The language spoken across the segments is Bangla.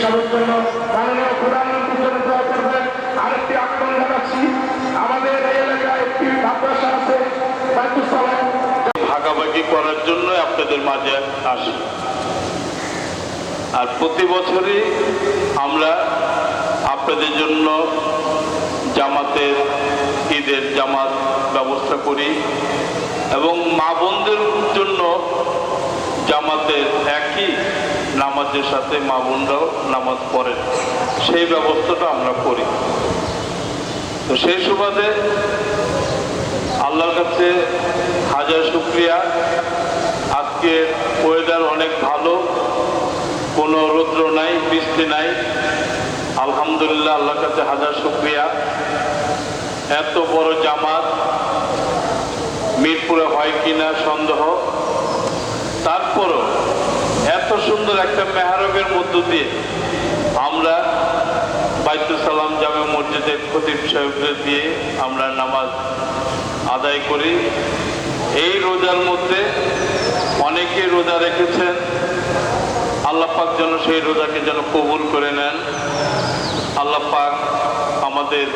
সাহেবের জন্য মাননীয় প্রধানমন্ত্রীর জন্য দোয়া করবেন। আরেকটি আহ্বান জানাচ্ছি আমাদের এই এলাকায় একটি মাদ্রাসা আছে ভাগাভাগি করার জন্য আপনাদের মাঝে আসি। আর প্রতি বছরই আমরা আপনাদের জন্য জামাতের ঈদের জামাত ব্যবস্থা করি এবং মা বোনদের জন্য নামাজের সাথে মা বোনরাও নামাজ পড়েন। সেই ব্যবস্থাটা আমরা করি। তো সেই সুবাদে আল্লাহর কাছে হাজার শুক্রিয়া। আজকে ওয়েদার অনেক ভালো, কোনো রৌদ্র নাই, বৃষ্টি নাই। আলহামদুলিল্লাহ আল্লাহর কাছে হাজার শুক্রিয়া। এত বড় জামাত মিরপুরে হয় কিনা সন্দেহ। তারপরও এত সুন্দর একটা মেহারবের মধ্য দিয়ে আমরা বাইতুল সালাম জামে মসজিদের খতিব সাহেবদের দিয়ে আমরা নামাজ আদায় করি। এই রোজার মধ্যে অনেকে রোজা রেখেছেন, আল্লাহ পাক যেন সেই রোজাকে যেন কবুল করে নেন। আল্লাহ পাক আমাদের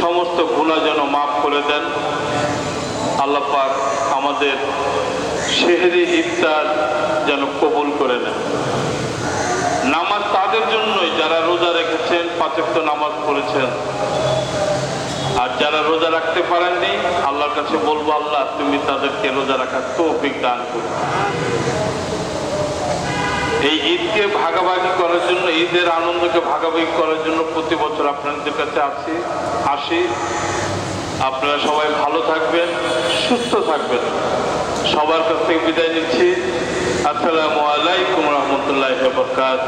সমস্ত গুণা যেন মাফ করে দেন। আল্লাহ পাক আমাদের শেহরি ইফতার যেন কবুল করে নেন নামাজ তাদের জন্যই যারা রেখেছেন পাঁচক্ত নামাজ পড়েছেন। আর যারা রোজা রাখতে পারেননি, আল্লাহর কাছে বলব, আল্লাহ, তুমি তাদেরকে রোজা রাখার তৌফিক দান করো। এই ঈদকে ভাগাভাগি করার জন্য, ঈদের আনন্দকে ভাগাভাগি করার জন্য প্রতি বছর আপনাদের কাছে আসি আসি। আপনারা সবাই ভালো থাকবেন, সুস্থ থাকবেন। সবার কাছ থেকে বিদায় নিচ্ছি। আসসালামু আলাইকুম রহমতুল্লাহ বরকাত